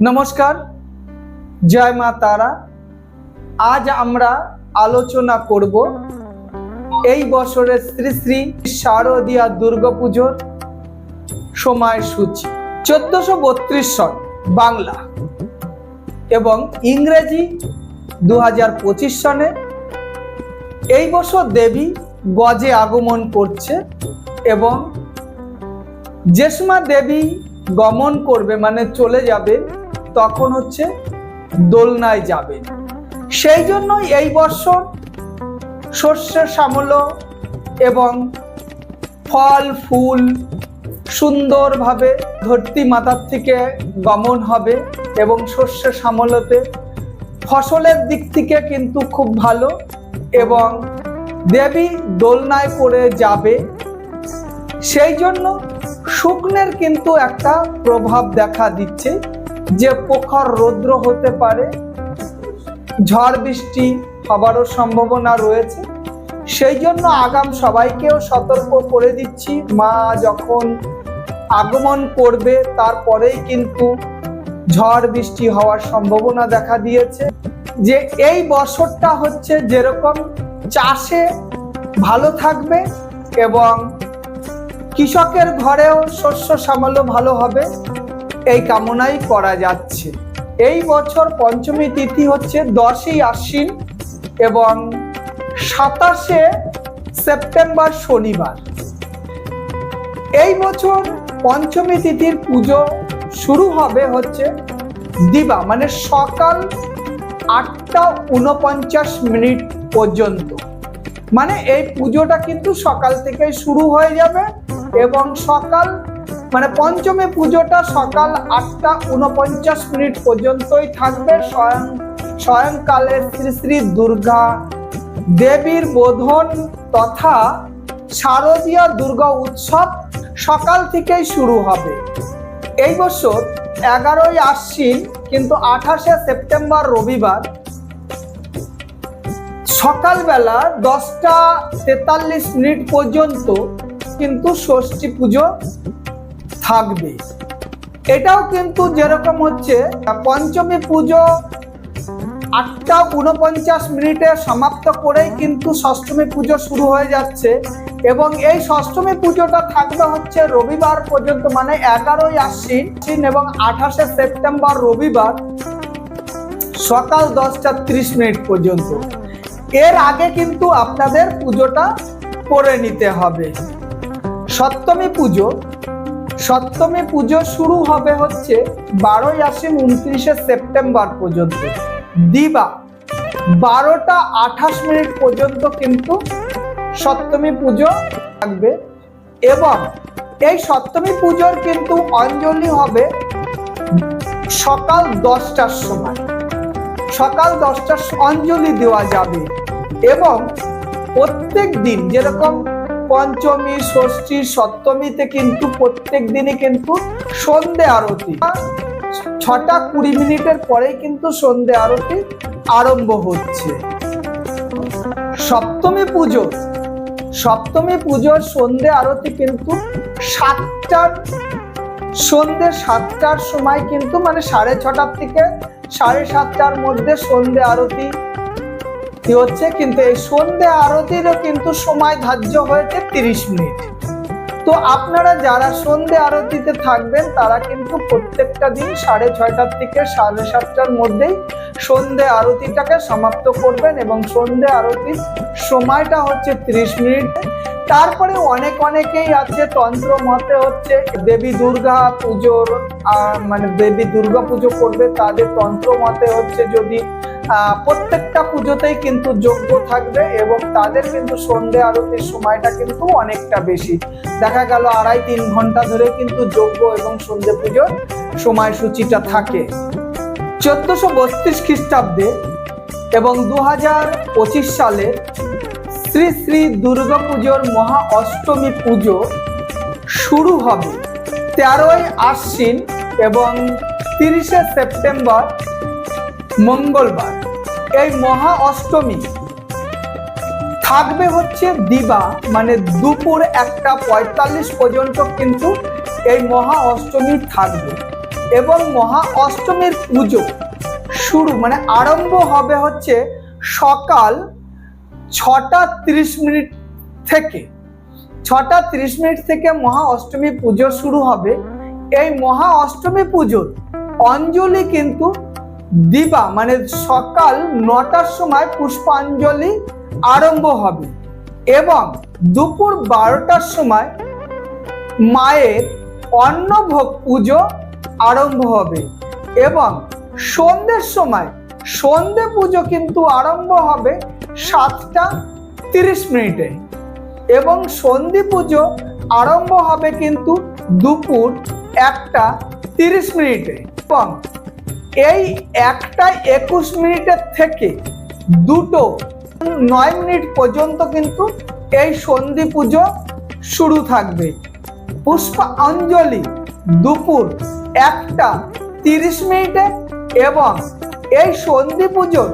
নমস্কার, জয় মা তারা। আজ আমরা আলোচনা করব এই বছরের শ্রী শ্রী শারদীয়া দুর্গাপুজোর সময়সূচি চোদ্দশো বত্রিশ সন বাংলা। এবং ইংরেজি দু পঁচিশ সনে এই বছর দেবী গজে আগমন করছে এবং জেসমা দেবী গমন করবে মানে চলে যাবে তখন হচ্ছে দোলনায় যাবে। সেই জন্যই এই বছর শস্যের সামল এবং ফল, ফুল সুন্দরভাবে ধরতি মাথার থেকে গমন হবে এবং শস্যের সামলতে ফসলের দিক থেকে কিন্তু খুব ভালো এবং দেবী দোলনায় করে যাবে। সেই জন্য শুকনের কিন্তু একটা প্রভাব দেখা দিচ্ছে। যে প্রখর রৌদ্র হতে পারে, ঝড় বৃষ্টি হবারও সম্ভাবনা রয়েছে। সেই জন্য আগাম সবাইকেও সতর্ক করে দিচ্ছি, মা যখন আগমন করবে, তারপরেই কিন্তু ঝড় বৃষ্টি হওয়ার সম্ভাবনা দেখা দিয়েছে। যে এই বছরটা হচ্ছে যেরকম চাষে ভালো থাকবে এবং কৃষকের ঘরেও শস্য সামান্য ভালো হবে। এই কামনাই করা যাচ্ছে। এই বছর পঞ্চমী তিথি হচ্ছে দশই আশ্বিন এবং সাতাশে সেপ্টেম্বর শনিবার। এই বছর পঞ্চমী তিথির পুজো শুরু হবে হচ্ছে দিবা মানে সকাল আটটা উনপঞ্চাশ মিনিট পর্যন্ত। মানে এই পুজোটা কিন্তু সকাল থেকেই শুরু হয়ে যাবে এবং সকাল মানে পঞ্চমী পুজোটা সকাল আটটা উনপঞ্চাশ মিনিট পর্যন্তই থাকবে। স্বয়ং, স্বয়ংকালে শ্রী শ্রী দুর্গা দেবীর বোধন তথা শারদীয় দুর্গা উৎসব সকাল থেকেই শুরু হবে। এই বছর এগারোই আশ্বিন কিন্তু আঠাশে সেপ্টেম্বর রবিবার সকালবেলা দশটা তেতাল্লিশ মিনিট পর্যন্ত কিন্তু ষষ্ঠী পুজো থাকবে। এটাও কিন্তু যেরকম হচ্ছে, পঞ্চমী পুজো আটটা উনপঞ্চাশ মিনিটে সমাপ্ত করেই কিন্তু ষষ্ঠমী পুজো শুরু হয়ে যাচ্ছে এবং এই ষষ্ঠমী পুজোটা থাকবে হচ্ছে রবিবার পর্যন্ত মানে এগারোই আশ্বিন এবং আঠাশে সেপ্টেম্বর রবিবার সকাল দশটা ত্রিশ মিনিট পর্যন্ত। এর আগে কিন্তু আপনাদের পুজোটা করে নিতে হবে। সপ্তমী পুজো সপ্তমী পুজো শুরু হবে হচ্ছে বারোই আশ্বিন উনত্রিশে সেপ্টেম্বর পর্যন্ত। দিবা, বারোটা আঠাশ মিনিট পর্যন্ত কিন্তু সপ্তমী পুজো থাকবে এবং এই সপ্তমী পুজোর কিন্তু অঞ্জলি হবে সকাল দশটার সময়। সকাল দশটার অঞ্জলি দেওয়া যাবে এবং প্রত্যেক দিন যেরকম পঞ্চমী, ষষ্ঠী, সপ্তমীতে কিন্তু প্রত্যেক দিনই কিন্তু সন্ধে আরতি। ছটা কুড়ি মিনিটের পরেই কিন্তু সন্ধে আরতি আরম্ভ হচ্ছে। সপ্তমী পুজো। সপ্তমী পুজোর সন্ধে আরতি কিন্তু সাতটার, সন্ধে সাতটার সময় কিন্তু মানে সাড়ে ছটার থেকে সাড়ে সাতটার মধ্যে সন্ধে আরতি কি হচ্ছে, কিন্তু এই সন্ধে আরতিরও কিন্তু সময় ধার্য হয়েছে তিরিশ মিনিট। তো আপনারা যারা সন্ধে আরতিতে থাকবেন, তারা কিন্তু প্রত্যেকটা দিন সাড়ে ছয়টার থেকে সাড়ে সাতটার মধ্যেই সন্ধে আরতিটাকে সমাপ্ত করবেন এবং সন্ধে আরতির সময়টা হচ্ছে ত্রিশ মিনিট। তারপরে অনেক অনেকেই আছে, তন্ত্র মতে হচ্ছে দেবী দুর্গা পুজোর মানে দেবী দুর্গা পুজো করবে, তাদের তন্ত্র মতে হচ্ছে যদি প্রত্যেকটা পুজোতেই কিন্তু যোগ্য থাকবে এবং তাদের কিন্তু সন্ধে আরতির সময়টা কিন্তু অনেকটা বেশি। দেখা গেল আড়াই তিন ঘণ্টা ধরে কিন্তু যোগ্য এবং সন্ধে পুজোর সময়সূচিটা থাকে। চোদ্দশো বত্রিশ খ্রিস্টাব্দে এবং দু হাজার পঁচিশ সালে শ্রী শ্রী দুর্গা পুজোর মহা অষ্টমী পুজো শুরু হবে। তেরোই আশ্বিন এবং তিরিশে সেপ্টেম্বর মঙ্গলবার, এই মহা অষ্টমী। থাকবে হচ্ছে দিবা মানে দুপুর একটা পঁয়তাল্লিশ পর্যন্ত কিন্তু এই মহা অষ্টমী থাকবে। এবং মহা অষ্টমীর পুজো শুরু মানে আরম্ভ হবে হচ্ছে সকাল ছটা তিরিশ মিনিট থেকে। ছটা তিরিশ মিনিট থেকে মহা অষ্টমী পুজো শুরু হবে। এই মহা অষ্টমী পুজোর অঞ্জলি কিন্তু দিবা মানে সকাল নটার সময় পুষ্পাঞ্জলি আরম্ভ হবে এবং দুপুর বারোটার সময় মায়ের অন্নভোগ পুজো আরম্ভ হবে এবং সন্ধ্যের সময় সন্ধে পুজো কিন্তু আরম্ভ হবে সাতটা তিরিশ মিনিটে এবং সন্ধি পুজো আরম্ভ হবে কিন্তু দুপুর একটা তিরিশ মিনিটে এবং এই একটা একুশ মিনিটের থেকে দুটো নয় মিনিট পর্যন্ত কিন্তু এই সন্ধি পুজো শুরু থাকবে। পুষ্পাঞ্জলি দুপুর একটা তিরিশ মিনিটে এবং এই সন্ধি পুজোর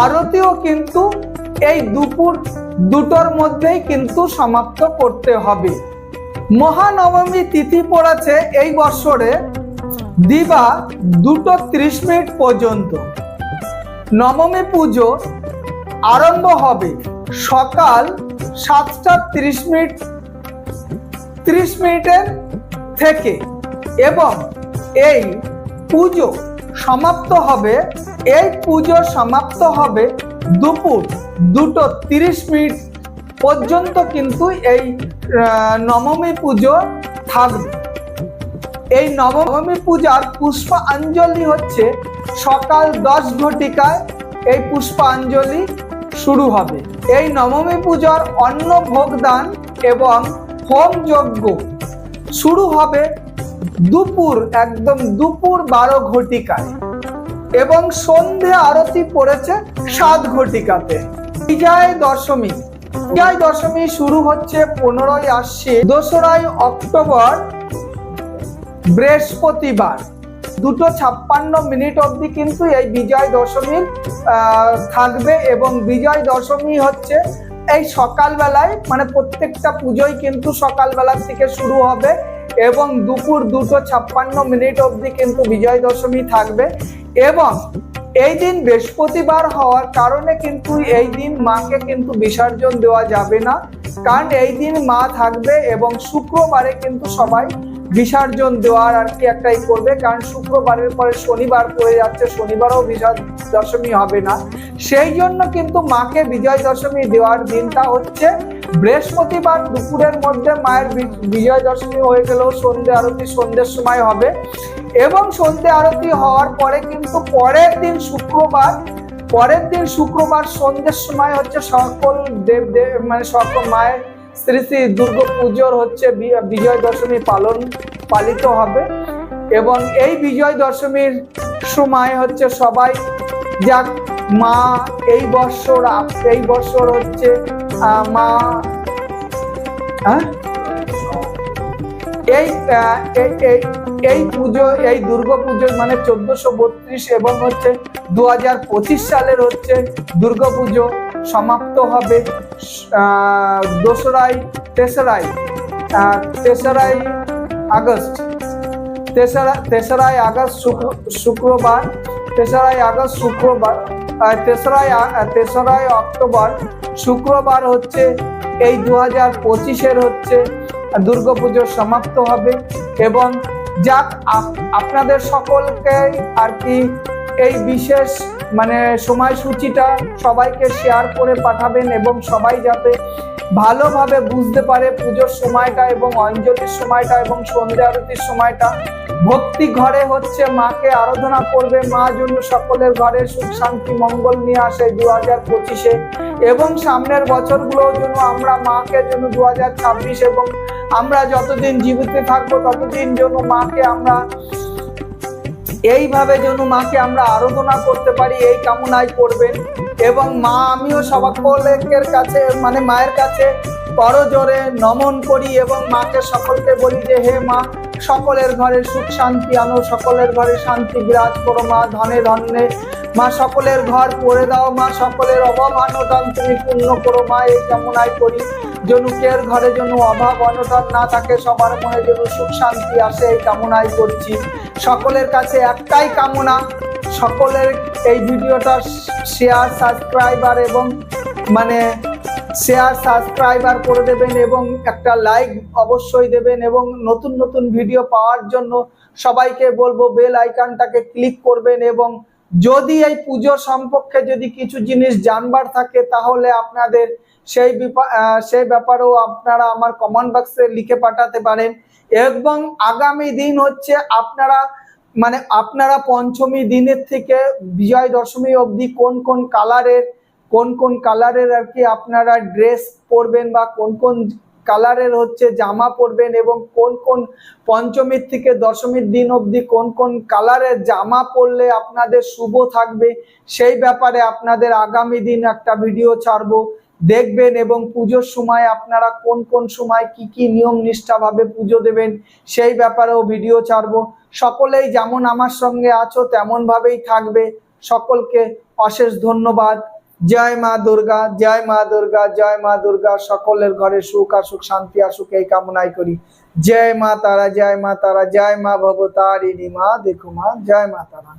আরতিও কিন্তু এই দুপুর দুটোর মধ্যেই কিন্তু সমাপ্ত করতে হবে। মহানবমী তিথি পড়েছে এই বছরে দিবা দুটো ত্রিশ মিনিট পর্যন্ত। নবমী পুজো আরম্ভ হবে সকাল সাতটা তিরিশ মিনিট, ত্রিশ মিনিটের থেকে এবং এই পুজো সমাপ্ত হবে, এই পুজো সমাপ্ত হবে দুপুর দুটো তিরিশ মিনিট পর্যন্ত কিন্তু এই নবমী পুজো থাকবে। এই নবমী পূজার পুষ্পাঞ্জলি হচ্ছে সকাল দশ ঘটিকায় এই পুষ্পাঞ্জলি শুরু হবে। এই নবমী পূজার অন্ন ভোগদান এবং হোম যজ্ঞ শুরু হবে দুপুর, একদম দুপুর বারো ঘটিকায় এবং সন্ধে আরতি পড়েছে সাত ঘটিকাতে। বিজয় দশমী। বিজয় দশমী শুরু হচ্ছে পনেরোই আসছে দোসরাই অক্টোবর বৃহস্পতিবার, দুটো ছাপ্পান্ন মিনিট অবধি কিন্তু এই বিজয় দশমীর থাকবে এবং বিজয় দশমী হচ্ছে এই সকালবেলায় মানে প্রত্যেকটা পুজোই কিন্তু সকালবেলার থেকে শুরু হবে এবং দুপুর দুটো ছাপ্পান্ন মিনিট অবধি কিন্তু বিজয় দশমী থাকবে এবং এই দিন বৃহস্পতিবার হওয়ার কারণে কিন্তু এই দিন মাকে কিন্তু বিসর্জন দেওয়া যাবে না। কারণ এই দিন মা থাকবে এবং শুক্রবারে কিন্তু সবাই বিসর্জন দেওয়ার আর কি একটাই করবে, কারণ শুক্রবারের পরে শনিবার পড়ে যাচ্ছে, শনিবারও বিজয় দশমী হবে না। সেই জন্য কিন্তু মাকে বিজয় দশমী দেওয়ার দিনটা হচ্ছে বৃহস্পতিবার দুপুরের মধ্যে মায়ের বিজয় দশমী হয়ে গেলেও সন্ধে আরতি সন্ধ্যের সময় হবে। এবং সন্ধ্যে আরতি হওয়ার পরে কিন্তু পরের দিন শুক্রবার, পরের দিন শুক্রবার সন্ধ্যের সময় হচ্ছে সকল দেব দেব মানে সকল মায়ের শ্রী শ্রী দুর্গা পুজোর হচ্ছে বিজয় দশমী পালন পালিত হবে। এবং এই বিজয় দশমীর সময় হচ্ছে সবাই যাক, মা এই বছর এই বছর হচ্ছে মা হ্যাঁ? এই এই- পুজো, এই দুর্গা পুজো মানে চোদ্দশো বত্রিশ এবং হচ্ছে দু সালের হচ্ছে দুর্গা পুজো। সমাপ্ত হবে দোসরাই তেসরাই তেসরাই আগস্ট, তেসরা, তেসরাই আগস্ট শুক্র- শুক্রবার, তেসরাই আগস্ট শুক্রবার তেসরাই তেসরাই অক্টোবর, শুক্রবার হচ্ছে এই দু হাজার পঁচিশের হচ্ছে দুর্গাপুজোর সমাপ্ত হবে এবং যাক আপনাদের সকলকে আর কি এই বিশেষ মানে সময়সূচিটা সবাইকে শেয়ার করে পাঠাবেন এবং সবাই যাতে ভালোভাবে বুঝতে পারে পুজোর সময়টা এবং অঞ্জলির সময়টা এবং সন্ধ্যা আরতির সময়টা। ভক্তি ঘরে হচ্ছে মাকে আরাধনা করবে, মা জন্য সকলের ঘরে সুখ, শান্তি, মঙ্গল নিয়ে আসে দু হাজার পঁচিশে। এবং সামনের বছরগুলোর জন্য আমরা মাকে জন্য দু হাজার ছাব্বিশ এবং আমরা যতদিন জীবিত থাকব ততদিন জন্য মাকে আমরা এইভাবে যেন মাকে আমরা আরাধনা করতে পারি, এই কামনাই করবেন। এবং মা, আমিও সকলের কাছে মানে মায়ের কাছে করজোরে নমন করি এবং মাকে সকলকে বলি যে, হে মা, সকলের ঘরে সুখ শান্তি আনো, সকলের ঘরে শান্তি বিরাজ করো মা, ধনে ধন্যে মা সকলের ঘর পড়ে দাও, মা সকলের অভাব আনটান তুমি পূর্ণ করো, মা, এই কামনাই করি। যেন কের ঘরে যেন অভাব অনটন না থাকে, সবার মনে যেন সুখ শান্তি আসে, এই কামনাই করছি। সকলের কাছে একটাই কামনা, সকলের এই ভিডিওটা শেয়ার সাবস্ক্রাইবার এবং মানে শেয়ার সাবস্ক্রাইবার করে দেবেন এবং একটা লাইক অবশ্যই দেবেন এবং নতুন নতুন ভিডিও পাওয়ার জন্য সবাইকে বলব বেল আইকনটাকে ক্লিক করবেন এবং যদি এই পুজো সম্পর্কে যদি কিছু জিনিস জানবার থাকে, তাহলে আপনাদের সেই সেই ব্যাপারেও আপনারা আমার কমেন্ট বক্সে লিখে পাঠাতে পারেন। এবং আগামী দিন হচ্ছে আপনারা মানে আপনারা পঞ্চমী দিনের থেকে বিজয় দশমী অবধি কোন কোন কালারের কোন কোন কালারের আর কি আপনারা ড্রেস পরবেন বা কোন কোন কালারের হচ্ছে জামা পরবেন এবং কোন কোন পঞ্চমীর থেকে দশমীর দিন অবধি কোন কোন কালারের জামা পরলে আপনাদের শুভ থাকবে, সেই ব্যাপারে আপনাদের আগামী দিন একটা ভিডিও ছাড়বো। দেখবেন এবং পুজোর সময় আপনারা কোন কোন সময় কি কি নিয়ম নিষ্ঠাভাবে পুজো দেবেন, সেই ব্যাপারেও ভিডিও ছাড়বো। সকলেই যেমন আমার সঙ্গে আছো, তেমনভাবেই থাকবে। সকলকে অশেষ ধন্যবাদ। জয় মা দুর্গা, জয় মা দুর্গা, জয় মা দুর্গা, সকলের ঘরে সুখ আসুক, শান্তি আসুক, এই কামনাই করি। জয় মা তারা, জয় মা তারা, জয় মা ভবতারিণী মা, দেখো মা, জয় মা তারা।